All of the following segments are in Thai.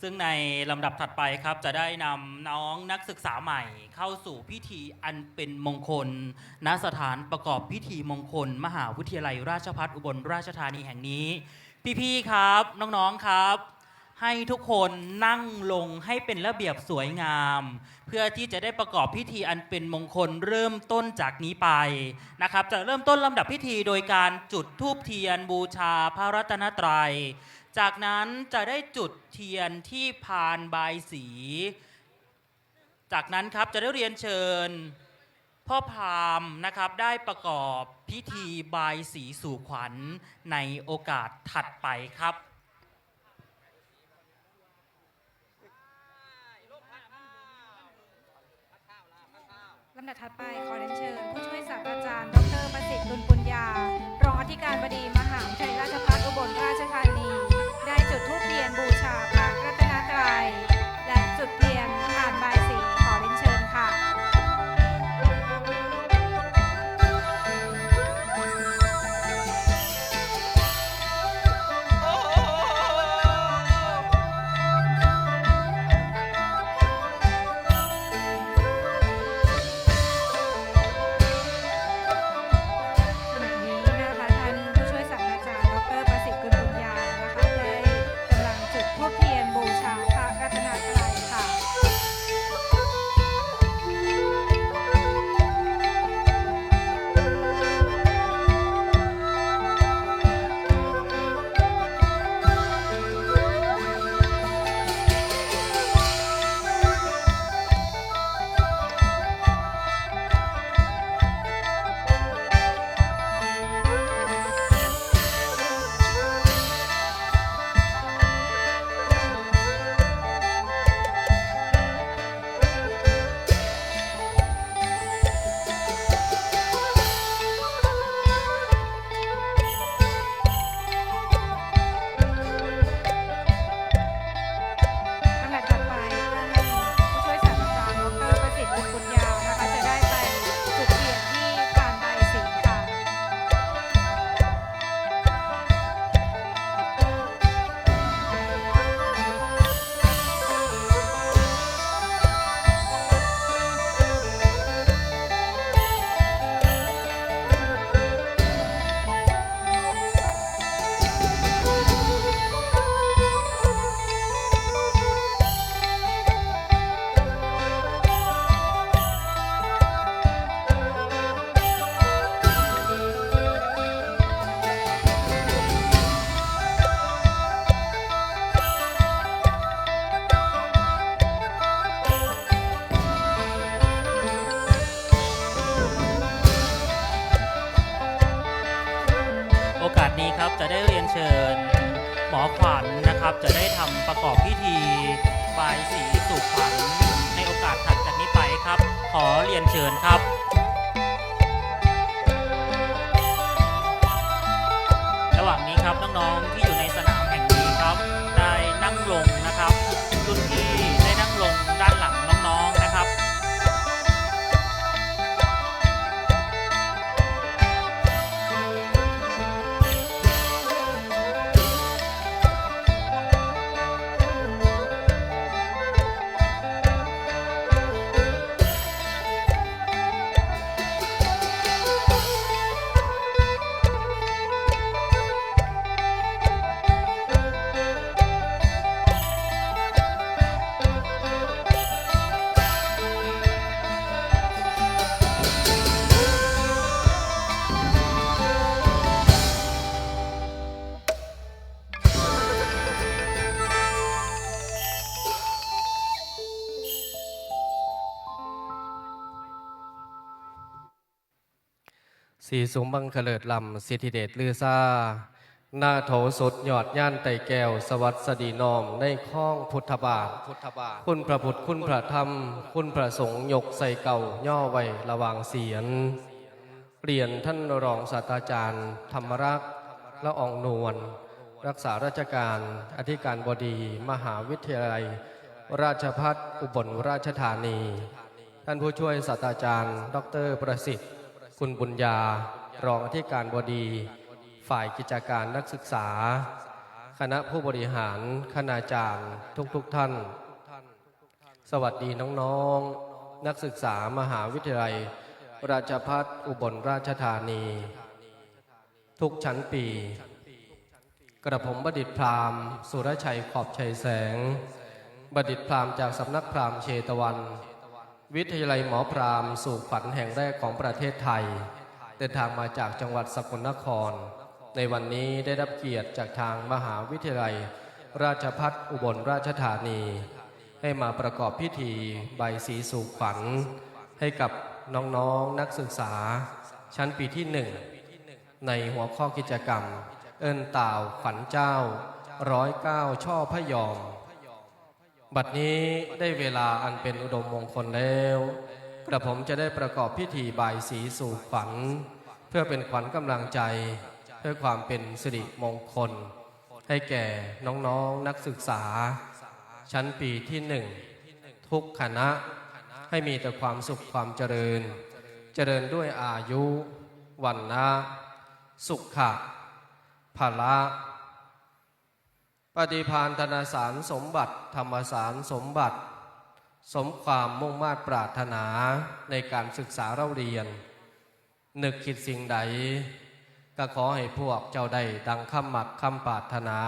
ซึ่งในลำดับถัดไปครับจะได้นำน้องนักศึกษาใหม่เข้าสู่พิธีอันเป็นมงคล ณสถานประกอบพิธีมงคล มหาวิทยาลัยราชภัฏอุบลราชธานีแห่งนี้ พี่ๆครับน้องๆครับ ให้ทุกคนนั่งลงให้เป็นระเบียบสวยงาม เพื่อที่จะได้ประกอบพิธีอันเป็นมงคลเริ่มต้นจากนี้ไปนะครับ จะเริ่มต้นลำดับพิธีโดยการจุดธูปเทียนบูชาพระรัตนตรัย จากนั้นจะได้จุดเทียนที่พานบายสี จากนั้นครับจะได้เรียนเชิญพ่อพามนะครับได้ประกอบพิธีบายสีสู่ขวัญในโอกาสถัดไปครับลำดับถัดไปขอเรียนเชิญ ผู้ช่วยศาสตราจารย์ ดรประสิทธิ์บุญปุญญารองอธิการบดีมหาวิทยาลัยราช สีสูงบังเขลิดลำสิทธิเดชลือซาหน้าโถสดยอดย่านไตแก้ว สวัสดีนอม ในข้องพุทธบาท คุณพระพุทธคุณพระธรรม คุณพระสงฆ์ยกใส่เก่าย่อไว้ระหวางเสียนเปลี่ยนท่านรองศาสตราจารย์ ธรรมรักษ์ละอองนวลรักษาราชการ อธิการบดี มหาวิทยาลัย ราชพัฒอุบลราชธานี ท่านผู้ช่วยศาสตราจารย์ ดรประสิทธิ์ คุณบุญญารองอธิการบดี ฝ่ายกิจการนักศึกษา คณะผู้บริหารคณาจารย์ทุกๆทท่าน สวัสดีน้องๆนักศึกษามหาวิทยาลัย ราชพัฒอุบลราชธานี ทุกชั้นปี กระผมบดิตพราหมณ์สุรชัยขอบชัยแสง บดิตพราหมณ์จากสำนักพราหมณ์เชตวัน วิทยาลัยหมอพราหมณ์สู่ขวัญแห่งแรกของประเทศไทย เดินทางมาจากจังหวัดสกลนคร ในวันนี้ได้รับเกียรติจากทางมหาวิทยาลัย ราชพัฒอุบลราชธานี ให้มาประกอบพิธีใบสีสู่ขวัญให้กับน้องๆนนักศึกษา ชั้นปีที่หนึ่งในหัวข้อกิจกรรม เอินต่าวขวัญเจ้าร้อยเก้าช่อพระยอม บัดนี้ได้เวลาอันเป็นอุดมมงคลแล้ว กระผมจะได้ประกอบพิธีบายสีสู่ขวัญ เพื่อเป็นขวัญกำลังใจ เพื่อความเป็นสิริมงคล ให้แก่น้องๆนนักศึกษา ชั้นปีที่หนึ่งทุกคณะให้มีแต่ความสุขความเจริญ เจริญด้วยอายุ วันนะ สุขะภละ ปฏิพานธนสารสมบัติ ธรรมสารสมบัติ สมความมุ่งมา่ปรารถนาในการศึกษาเราเรียน นึกคิดสิ่งใด ก็ขอให้พวกเจ้าได้ดังคำหมักคำปรารถนา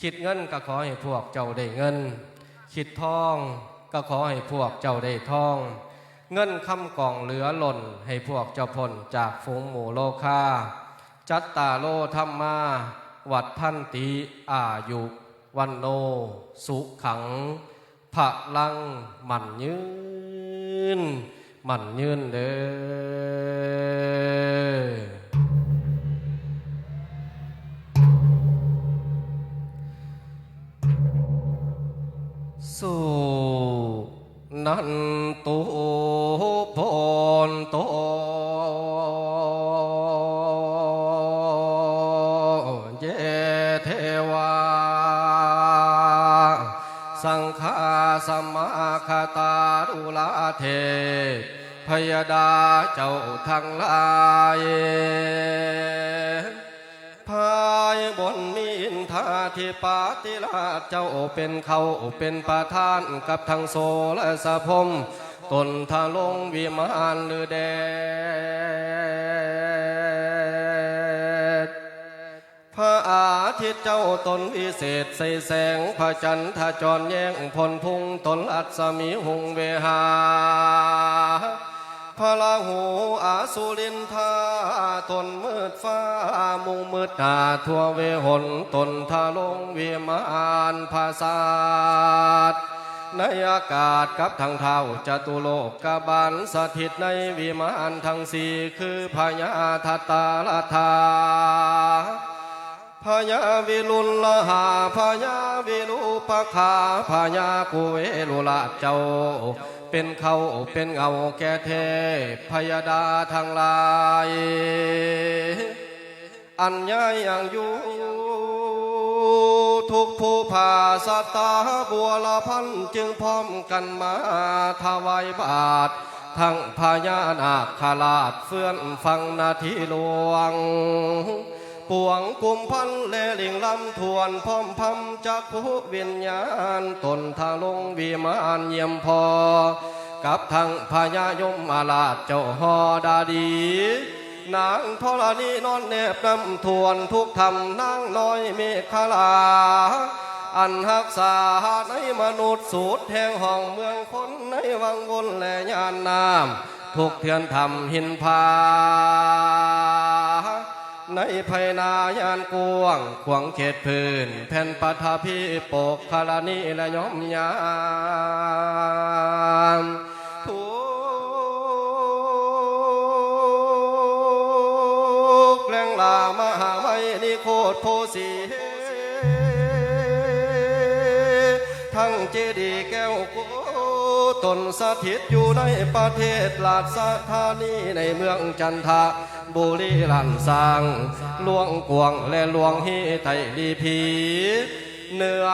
คิดเงินก็ขอให้พวกเจ้าได้เงิน คิดทองก็ขอให้พวกเจ้าได้ทอง เงินคำกล่องเหลือหล่นให้พวกเจ้าพ้นจากฝูงหมู่โลคาจัตตาโลธรรมา วัดท่านติอายุวันโนสุขังพะลังมันยืน มันยืนเด้อสู้นันตุพนโต คาตารุลาเทพยดาเจ้าทั้งหลายพายบนมีอินทาธิปาติลาเจ้าเป็นเขาเป็นประธานกับทั้งโซและสะพมตนทาลงวิมานหรือแดด พระอาทิตย์เจ้าตนวิเศษใสแสง พระจันทร์จรแยงพลพุงตนอัศมีหุงเวหา พระลาหูอาสุรินทาตนมืดฟ้ามุงมืดตาทั่วเวหนตนทาลงเวมานภาษาทในอากาศกับทางเท้าจตุโลกกบาลสถิตในวิมานทั้งสี่คือพญาทัตตาลธา พญาวิลุลหาพญาวิรูปคาพญากุเวลุละเจ้า เป็นเขาเป็นเงาแก่เทพยดาทางหลาย อันยายยังอยู่ทุกผู้ผาสตาบัวละพันจึงพร้อมกันมาถวายบาท ทั้งพญานาคาราชเฟื่อนฟังนาทีหลวง ปวงกุมพันเลลิงลำทวนพร้อมพำจากผู้วิญญาณ ตนทางลงวิมานเยี่ยมพอ กับทั้งพญายมมาลาชเจ้าฮอดาดี นางธรณีนอนเนบนำทวนทุกธรรมนางลอยเมฆลา อันหักษาในมนุษย์สูตรแห่งห้องเมืองคนในวังวนและยานน้ำทุกเทียนธรรมหินพา ในภายนายานกวง ขวงเขตพื้นแผ่นปฐพีปกคารณีและยมยามทุกแรงลามหาไมนิโคตโพสีทั้งเจดีย์แก้วโก ตนสถิตอยู่ในประเทศลาดสถานีในเมืองจันทบุรีลันสางหลวงกวงและหลวงฮีไทยลีพีเหนือ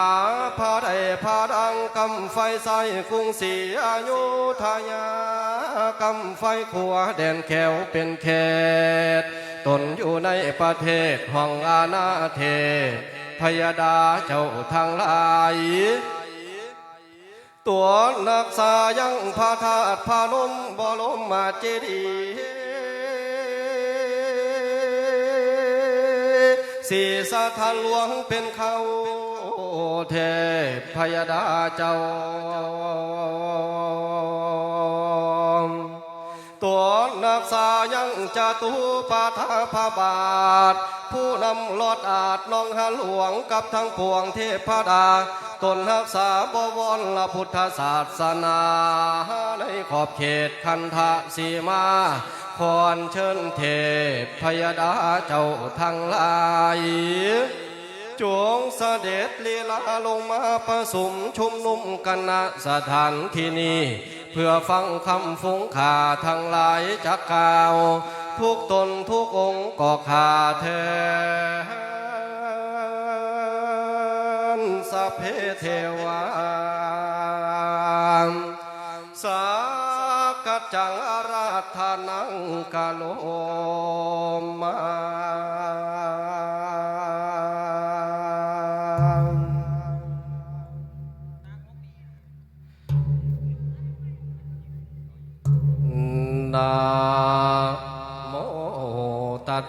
พาไดพาดังกำไฟใส่กรุงศรีอายุทยากำไฟขัวแดนแขวเป็นเขต ตนอยู่ในประเทศห้องอาณาเทศพยดาเจ้าทางหลาย ตัวนักษายังพาธาตพานมบรมมาเจดีสีสะทานหลวงเป็นเขาเทพพยดาเจ้า ตัวนักษายังจาตุปาทาพาบาท ผู้นำลอดอาจน้องหาหลวงกับทั้งปวงเทพดา ตนรักษาบวรละพุทธศาสนา ในขอบเขตคันธะสีมาขอนเชิญเทพพยดาเจ้าทั้งหลายจงเสด็จลีลาลงมาประสุมชุมนุมกันณสถานที่นี้ เพื่อฟังคำฟุ้งข่าทั้งหลายจากกล่าว ทุกตนทุกองค์ก็ขาแทนสัพเพเทวาสากัจจังอาราธานังกาโลมา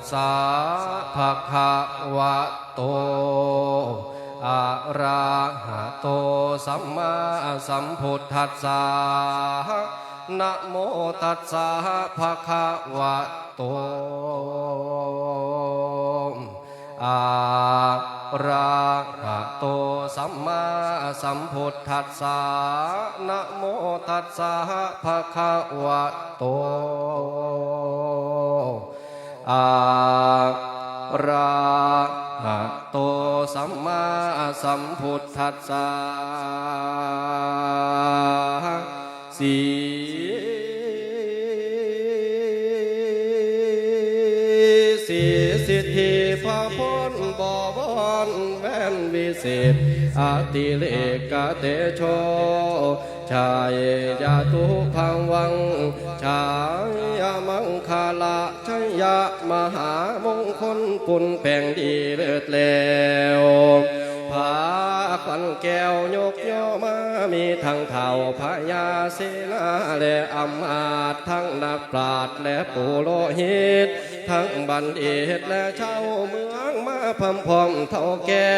สสะภะคะวะโตอะระหะโตสัมมาสัมพุทธัสสะนะโมตัสสะภะคะวะโตอะระหะโตสัมมาสัมพุทธัสสะนะโมตัสสะภะคะวะโต อะระหะโตสัมมาสัมพุทธัสสะสีสีสิทธิพระพรบวรแว่นวิเศษอาติเลกเตโช ชายยาตุพังวัง ชายามังคาละชัยยะมหามงคลปุณแปงดีเลิศแล้วพาขวัญแก้วยกย่อมามีทั้งเท่าพญาเสนาและอำอาจทั้งนักปราชญ์และปุโรหิต ทั้งบัณฑิตและชาวเมือง พำพอมเท่าแก่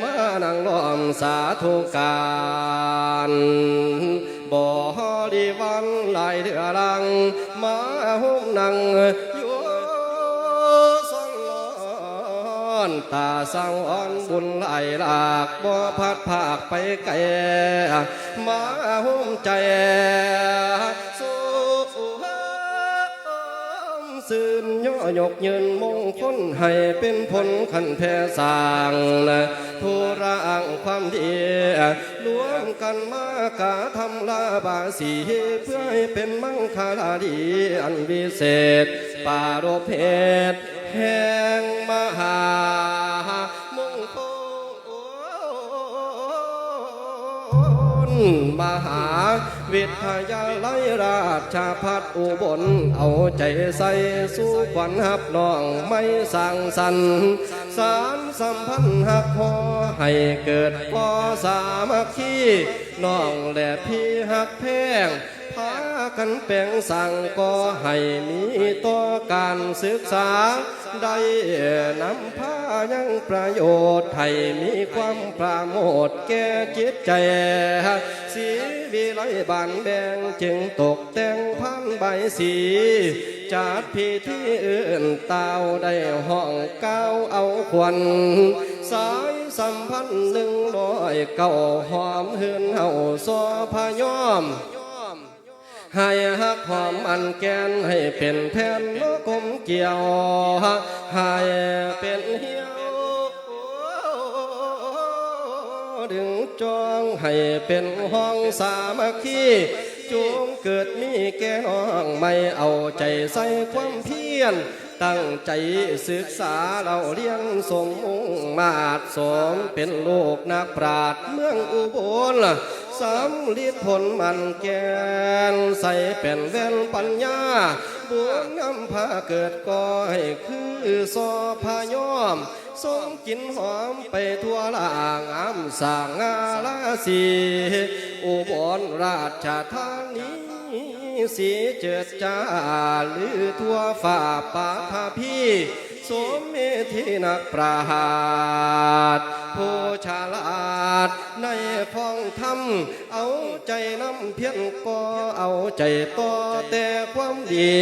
มานั่งล้อมสาธุการบริวันหลายเดือรัง มาหุ้มนั่งอยู่สองล้อนตาสังอ่อนบุญไหลหลากบ่พัดภาคไปไกลมาหุ้มใจ ซื่นย่อยกยืนมงคลให้เป็นผลขันแพ่สร้างนะทุร่างความดีรวนกันมากาทำลาบาสีเพื่อให้เป็นมังคลาดีอันวิเศษปารบเพศแห่งมหา มหาวิทยาลัยราชพัฒอุบล เอาใจใส่สู้ขวัญหับน้องไม่สั่งสันสารสัมพันธ์หักพอให้เกิดพอสามัคคีน้องและพี่หักแพง พากันแปลงสั่งก็ให้มีต่อการศึกษา ได้นำพายังประโยชน์ให้มีความปราโมทแก่จิตใจ สีวิไลบานแดงจึงตกแต่งพันใบสีจัดพิธีอื่นเต้าได้ห้องเก้าเอาควันสายสัมพันธ์หนึ่งร้อยเก้าหอมเฮือนเฮาซอพยอม ให้หักหอมอันแกนให้เป็นแผ่นโลกมเกี่ยวให้เป็นเหี่ยวดึงจองให้เป็นห้องสามัคคีจงเกิดมีแก่น้องไม่เอาใจใส่ความเพียรตั้งใจศึกษาเราเรียนสมมุ่งมาดสมเป็นลูกนักปราชญ์เมืองอุบล สำลิผลมันแกนใส่เป็นแว่นปัญญาบุญนำพาเกิดก่อให้คือสอพายอมส่งกินหอมไปทั่วล่างอำสางงาลาสีอุบลราชธานีสีเจิดจ้าหรือทั่วฝ่าป่าพาพี่ สมเมธีนักปราดผู้ฉลาดในพ้องธรรม เอาใจน้ำเพียงก็เอาใจต่อแต่ความดี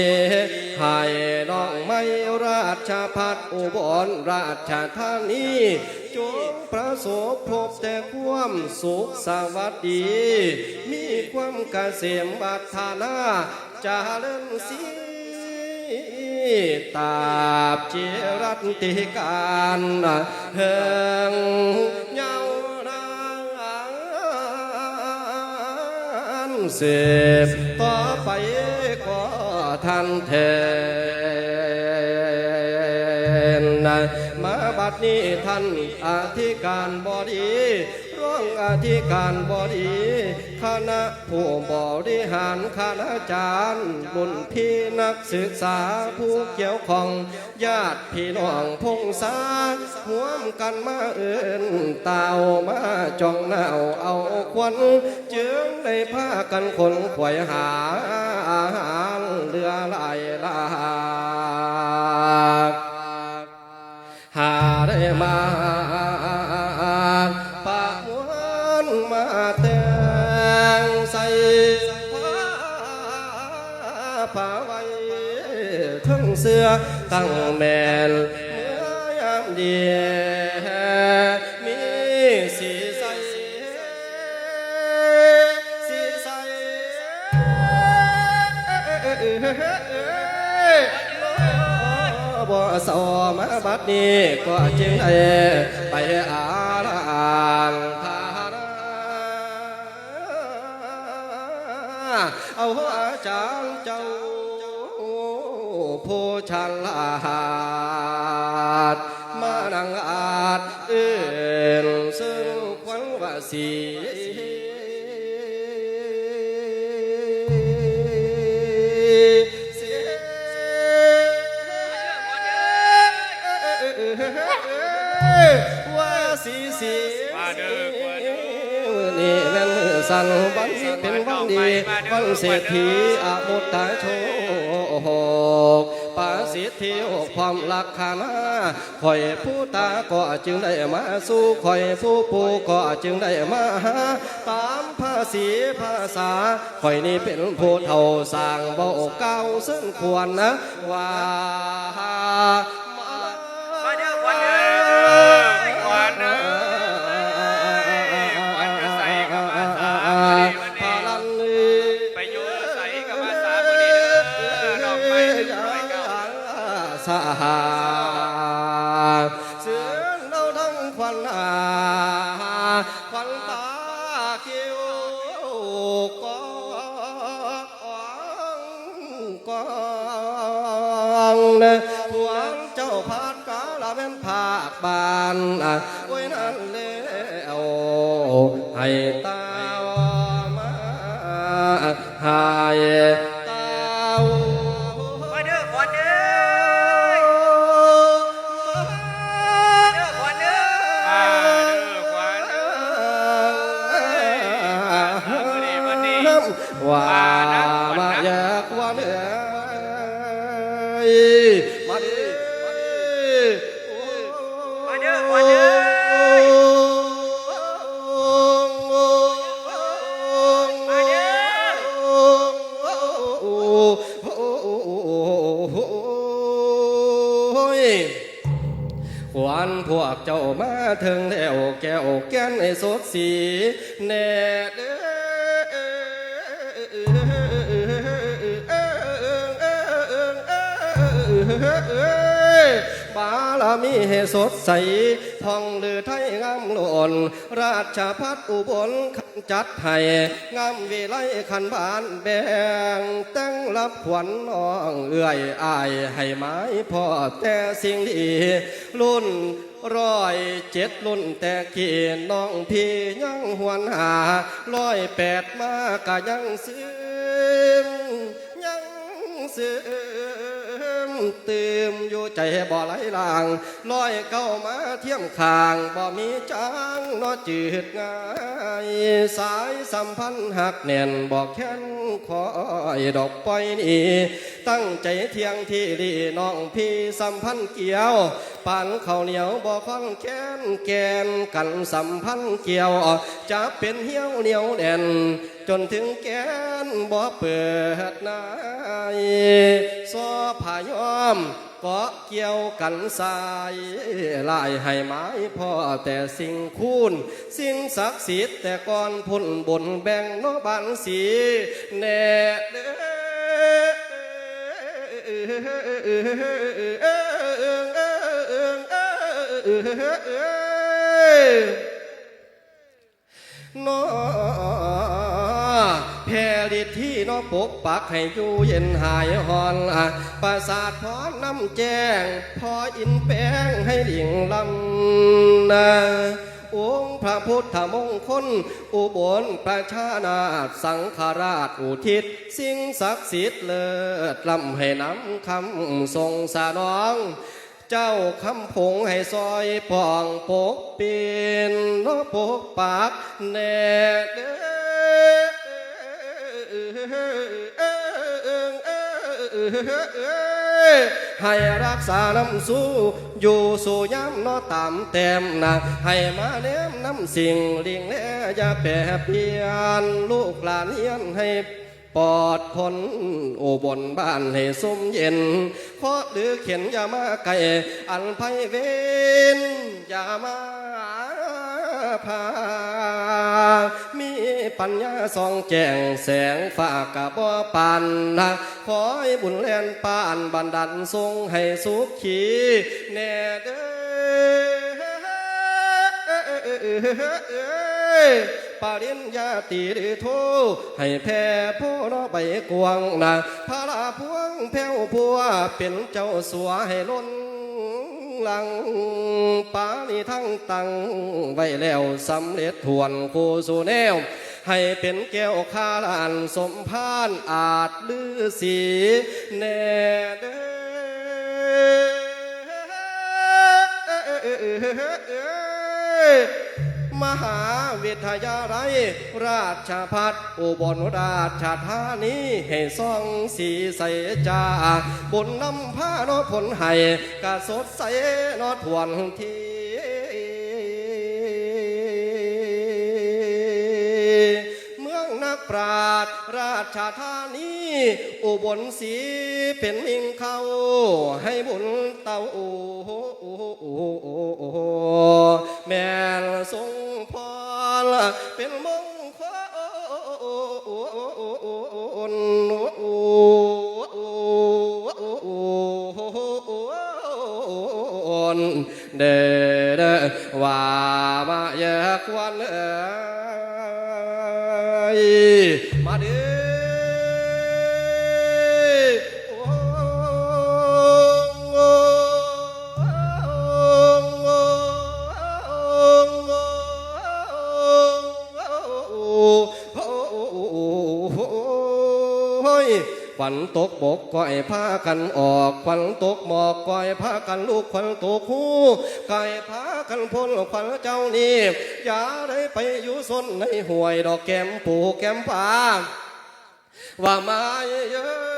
ให้น้องไม่ราชพัฒอุบลราชธานีจงประสบพบแต่ความสุขสวัสดี มีความเกษมบัฒนาเจริญสี ตาบเจรัตติการเฮงเยาวนานเสพต่อไปก็ทันเทนมาบัดนี้ท่านอธิการบดี องอธิการบดีคณะผู้บริหารคณาจารย์บุญพี่นักศึกษาผู้เกี่ยวข้องญาติพี่น้องพงษาห่วมกันมาเอินเต่ามาจ้องหน้าเอาควันจึงได้พากันคนขวยหาอาหารเรือไหลลากหาได้มา เสื้อตั้งแมนเมื่อยามเดียมีสีใสสีใสบ่สอมาบัดนี้ก็จึงได้ไปอาลางทาราเอาอาจารย์เจ้า ผู้ฉลาดมานังอาจเอื่นซึ่งควันว่าสีเสีว่าสีสีมาเด้อมาเด้อนี่แม่นมือสั่นวันเป็นวันดีวันเศรษฐีอามุตตาโชค ปาสิทธิโอความลักขานาคอยผู้ตาก็จึงได้มาสู้คอยผู้ปูก็จึงได้มาหาตามภาษีภาษาคอยนี่เป็นผู้เท่าสร้างบ่เก่าซึ่งควรนะว่าานไว้นั่นแล้วให้ตาวมาหายตาวมาเด้อขวัญเด้อเด้อขวัญเด้อมาเด้อขวัญเด้อวันนี้วันนี้ว่า สดใสพองลือไทยงามหล่นราชพัฒอุบลจัดให้งามวิไลขันบานแบงตั้งรับขวัญน้องเอื่อยอายให้ไม้พ่อแต่สิ่งดีรุ่นร้อยเจ็ดรุ่นแต่กี่น้องพี่ยังหวนหาร้อยแปดมากะยังซึ้งยังซึ้ เติมอยู่ใจบ่ไหลลางลอยเก้ามาเทียมคางบ่มีจางนอจืดง่ายสายสัมพันธ์หักแน่นบอกแค้นขอยดอกปล่อยนี่ ตั้งใจเที่ยงที่ดีน้องพี่สัมพันธ์เกี่ยวปานข้าวเหนียวบ่คอนแค้นแกนกันสัมพันธ์เกี่ยวจะเป็นเหี้ยวเหนียวแน่น จนถึงแกนบ่เปิดนายซอผายอมกาะเกี่ยวกันสายลายให้ไม้พ่อแต่สิ่งคูณสิ่งศักดิ์สิทธิ์แต่ก่อนพุ่นบนแบ่งโนบันสีแน่เด้อ นอแพริดที่นอปกปักให้อยู่เย็นหายหอนประสาทพรน้ำแจ้ง พออินแป้งให้ดิ่งลำนา องค์พระพุทธมงคล อุบลประชานาสังฆราชอุทิศ สิ่งศักดิ์สิทธิ์เลิศลำให้น้ำคำทรงสานองเจ้าคำผงให้ซอยปองปกเป็นนปกปากแน่เด้อ ให้รักษาน้ำสู้อยู่สู่ย้ำนอตามแต้มนะให้มาเลี้ยมน้ำสิ่งลิงแลอย่าแปรเปลี่ยนลูกหลานเฮียนให้ปลอดพ้นโอบนบ้านให้สมเย็นขอหรือเขียนอย่ามาไกลอันไพเวนอย่ามา พามีปัญญาส่องแจ้งแสงฟ้ากะบ่ปานนะขอให้บุญแลนปานบันดันทรงให้สุขขีแน่เด้อปาริญญาตีหรือโทให้แพ่ผู้รอไปกวางนะพระลาพวงแผ้วพัวเป็นเจ้าสัวให้ล้น หลังปานีทั้งตังไว้แล้วสำเร็จทวนคูสูแนว ให้เป็นแก้วคาลานสมพานอาจลือสีแน่เด้อ มหาวิทยาลัยราชพัฒอุบลราชธานีให้ซ่องสีใสจาบนน้ำผ้านอผลให้กะสดใสนอทวนทีเมืองนักปราชญ์ราชธานีอุบลศรีเป็นมิงเขาให้บุญเต้าแม่ทรง เป็นมงคลเด้อว่ามาแยอะควันเอ้ยมาเด้อ วันตกบกก้อยพากันออกควันตกหมอกก้อยพากันลูกควันตกคู่ไก่พากันพ้นควันเจ้านี่อย่าได้ไปอยู่สนในห่วยดอกแก้มปูแก้มปลาว่ามาเยอะ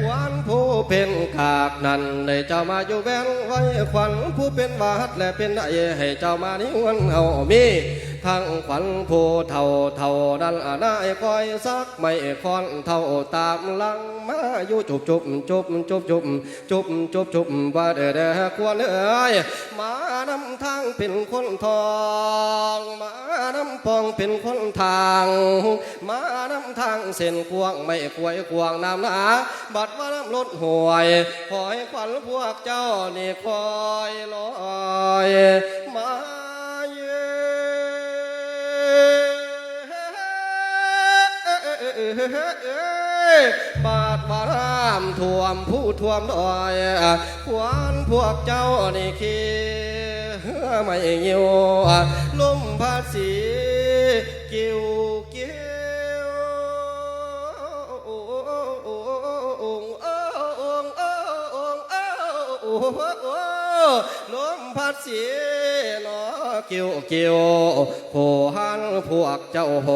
ควันผู้เป็นกากนั้นได้เจ้ามาอยู่แวนไว้ควันผู้เป็นวาดและเป็นไอให้เจ้ามานิวันเอามี ทั้งขวัญผู้เท่าเท่าดันอาได้คอยซักไม่คอนเท่าตามลังมาอยู่จุบจุบจุบจุบจุบจุบจุบจุบว่าเด้อเด้อควรเอ้ยมานำทางเป็นคนทองมานำปองเป็นคนทางมานำทางเส้นกวางไม่ควยกวางน้ำนาบัดว่าน้ำลดห่วยคอยขวัญพวกเจ้านี่คอยลอยมา บาดบารามท่วมผู้ท่วมดอยควานพวกเจ้านี่ขี้ไม่เงียวลมภาษีกิ้วกิ้ว ลมพัดเสียหนอเกี่ยวเกี่ยวผู้หันพวกเจ้าโห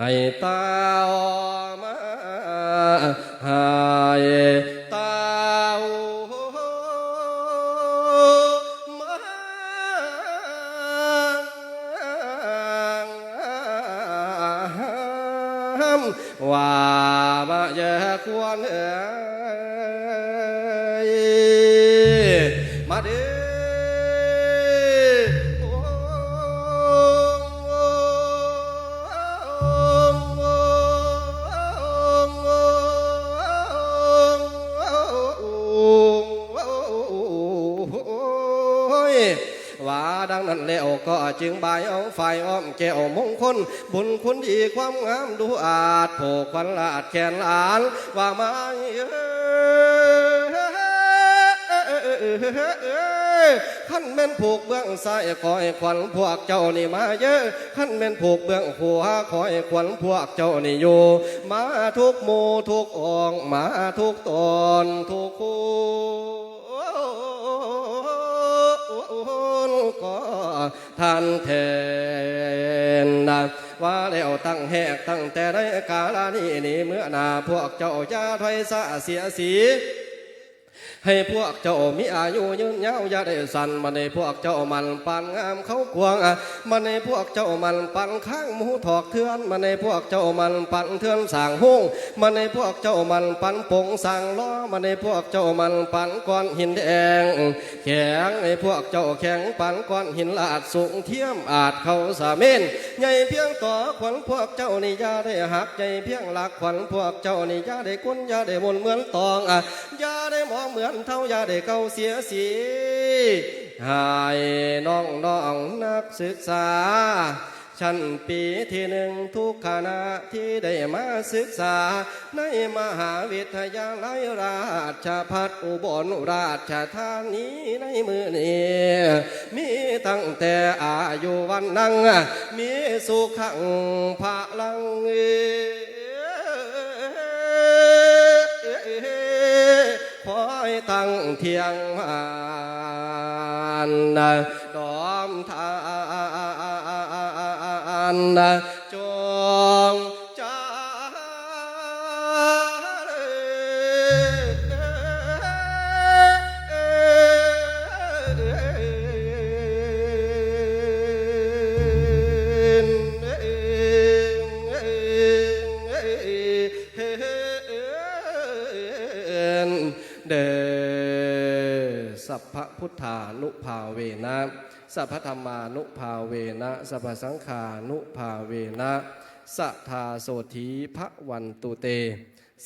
ให้ตาอมาให้ตามาว่ามาเยาควรเอ่ย ก็จึงบายเอาไฟอ้อมแก้วมงคล บุญคุณดีความงามดูอาจโผควันลาดแขนหลานว่ามาขั้นแม่นผูกเบื้องซ้ายคอยขวัญพวกเจ้านี่มาเยอะขั้นแม่นผูกเบื้องขวคอยขวัญพวกเจ้านี่อยู่มาทุกหมู่ทุกองมาทุกตอนทุกคู่ก็ ท่านเทนนะว่าแล้วตั้งแหกตั้งแต่ใดกาลนี้นี่เมื่อนาพวกเจ้าจะถอยสะเสียสี ให้พวกเจ้ามีอายุยืนยาวอย่าได้สั่นมาในพวกเจ้ามันปันงามเขาควงอะมาในพวกเจ้ามันปันข้างหมูถอกเทือนมาในพวกเจ้ามันปันเทือนสางห้งมาในพวกเจ้ามันปันปงสางล้อมาในพวกเจ้ามันปันก้อนหินแดงแข็งในพวกเจ้าแข็งปันก้อนหินลาดสูงเทียมอาจเขาสาเมนใหญ่เพียงต่อขวัญพวกเจ้านี่ย่าได้หักใหญ่เพียงหลักขวัญพวกเจ้านี่ย่าได้กุ้นย่าได้มนเหมือนตองอะย่าได้มองเหมือนเท่าอย่าได้เก่าเสียสีให้น้องน้องนักศึกษา ชั้นปีที่หนึ่งทุกคณะที่ได้มาศึกษา ในมหาวิทยาลัยราชพัฒอุบลราชธานีในมือนี้มีตั้งแต่อายุวันนังมีสุขังพลัง คอยตั้งเทียงมันดอมทานจง สัพพธรรมานุภาเวนะสัพพสังขานุภาเวนะสัทธาโสธีพระวันตุเต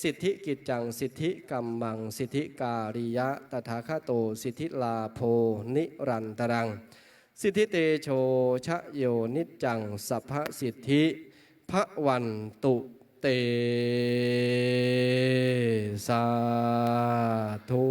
สิทธิกิจจังสิทธิกัมมัง สิทธิการิยะตถาคโต สิทธิลาโพนิรันตรัง สิทธิเตโชชะโยนิจจังสัพพสิทธิพระวันตุเตสาธุ